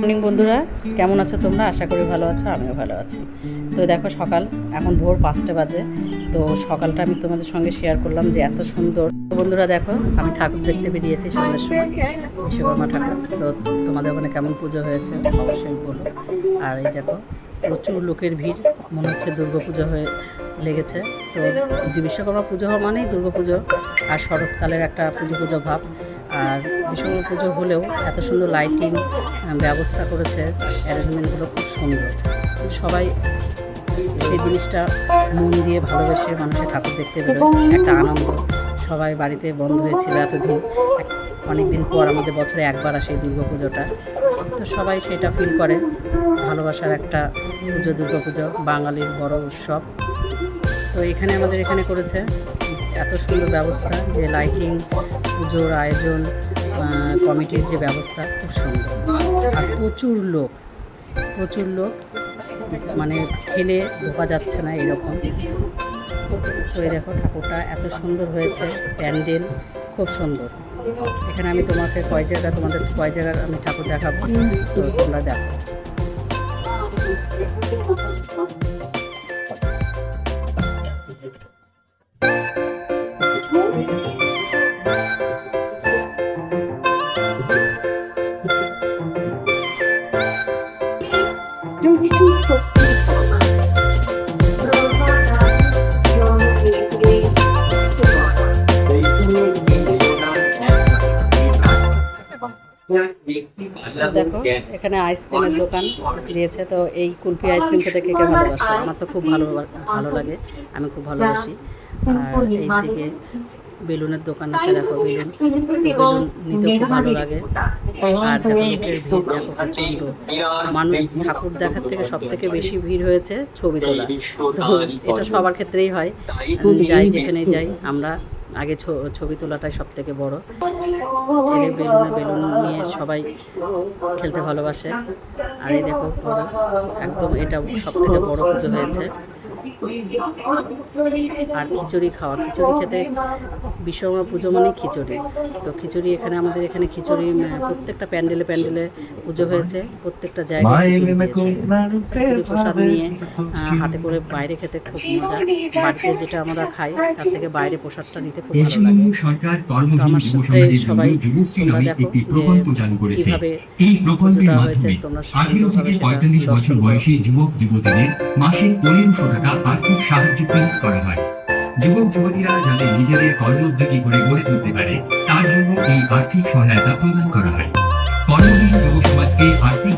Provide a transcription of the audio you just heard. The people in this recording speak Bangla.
মর্নিং বন্ধুরা। কেমন আছো তোমরা? আশা করি ভালো আছো, আমিও ভালো আছি। তো দেখো, সকাল, এখন ভোর পাঁচটা বাজে। তো সকালটা আমি তোমাদের সঙ্গে শেয়ার করলাম যে এত সুন্দর। বন্ধুরা, দেখো, আমি ঠাকুর দেখতে বেরিয়েছি সন্ধ্যের সময়। বিশ্বকর্মা ঠাকুর। তো তোমাদের ওখানে কেমন পুজো হয়েছে? অবশ্যই বলো। আর এই দেখো, প্রচুর লোকের ভিড়। মনে হচ্ছে দুর্গাপুজো হয়ে লেগেছে। তো বিশ্বকর্মা পুজো হওয়া মানেই দুর্গাপুজো আর শরৎকালের একটা পুজো পুজো ভাব। আর বিশ্বকর্মা পুজো হলেও এত সুন্দর লাইটিং ব্যবস্থা করেছে। অ্যারেঞ্জমেন্টগুলো খুব সুন্দর। সবাই সেই জিনিসটা মন দিয়ে ভালোবেসে মানুষের ঠাকুর দেখতে বেরোয় একটা আনন্দ। সবাই বাড়িতে বন্ধ হয়েছিল এতদিন। অনেক দিন পর আমাদের বছরে একবার আসে দুর্গা পুজোটা। তো সবাই সেটা ফিল করে। ভালোবাসার একটা পুজো, দুর্গা পুজো, বাঙালির বড় উৎসব। তো এখানে আমাদের এখানে করেছে এত সুন্দর ব্যবস্থা যে লাইটিং পুজোর আয়োজন কমিটির যে ব্যবস্থা, খুব সুন্দর। আর প্রচুর লোক প্রচুর লোক মানে খেলে ঢোকা যাচ্ছে না এরকম। তো দেখো ঠাকুরটা এত সুন্দর হয়েছে, প্যান্ডেল খুব সুন্দর। এখানে আমি তোমাকে কয় জায়গা, তোমাদের কয় জায়গার আমি ঠাকুর দেখাবো, তো তোমরা দেখো। তো দেখো এখানে আইসক্রিমের দোকান দিয়েছে তো এই কুলফি আইসক্রিম খেতে কে কে ভালোবাসে? আমার তো খুব ভালো ভালো লাগে আমি খুব ভালোবাসি। আর এই দিকে বেলুনের দোকান আছে দেখো বেলুন। বেলুন নিতে খুব ভালো লাগে। আর দেখো লোকের ভিড় দেখো প্রচণ্ড। মানুষ ঠাকুর দেখার থেকে সব থেকে বেশি ভিড় হয়েছে ছবি তোলা তো এটা সবার ক্ষেত্রেই হয়। যাই যেখানে যাই আমরা আগে ছ- ছবি তোলাটাই সব থেকে বড় এদের বেলুনে বেলুন নিয়ে সবাই খেলতে ভালোবাসে। আর এই দেখো একদম এটা সব থেকে বড় পুজো হয়েছে। আর খিচুড়ি খাওয়া। খিচুড়ি খেতে বিশ্বকর্মা পুজো মানে খিচুড়ি। তো খিচুড়ি এখানে আমাদের এখানে খিচুড়ি প্রত্যেকটা প্যান্ডেলে প্যান্ডেলে পুজো হয়েছে। প্রত্যেকটা জায়গায় খিচুড়ি দিয়েছে। খিচুড়ি প্রসাদ নিয়ে হাতে করে বাইরে খেতে খুব মজা। বাড়িতে যেটা আমরা খাই তার থেকে বাইরে প্রসাদটা নিতে খুব ভালো লাগে। পশ্চিমবঙ্গ আমার সাথে সবাই তোমরা দেখো যে প্রকল্প চালু করেছে। কীভাবে এই প্রকল্পের হয়েছে তোমরা সুন্দরভাবে সেটা দর্শন করো। বয়সী যুবক যুবতীদের মাসে পনেরোশো টাকা আর্থিক সাহায্য করা হয়। যুবক যুবতীরা যাতে নিজেদের কর্মোদ্যোগী করে গড়ে তুলতে পারে, তার জন্য এই আর্থিক সহায়তা প্রদান করা হয়। কর্মহীন যুব সমাজকে আর্থিক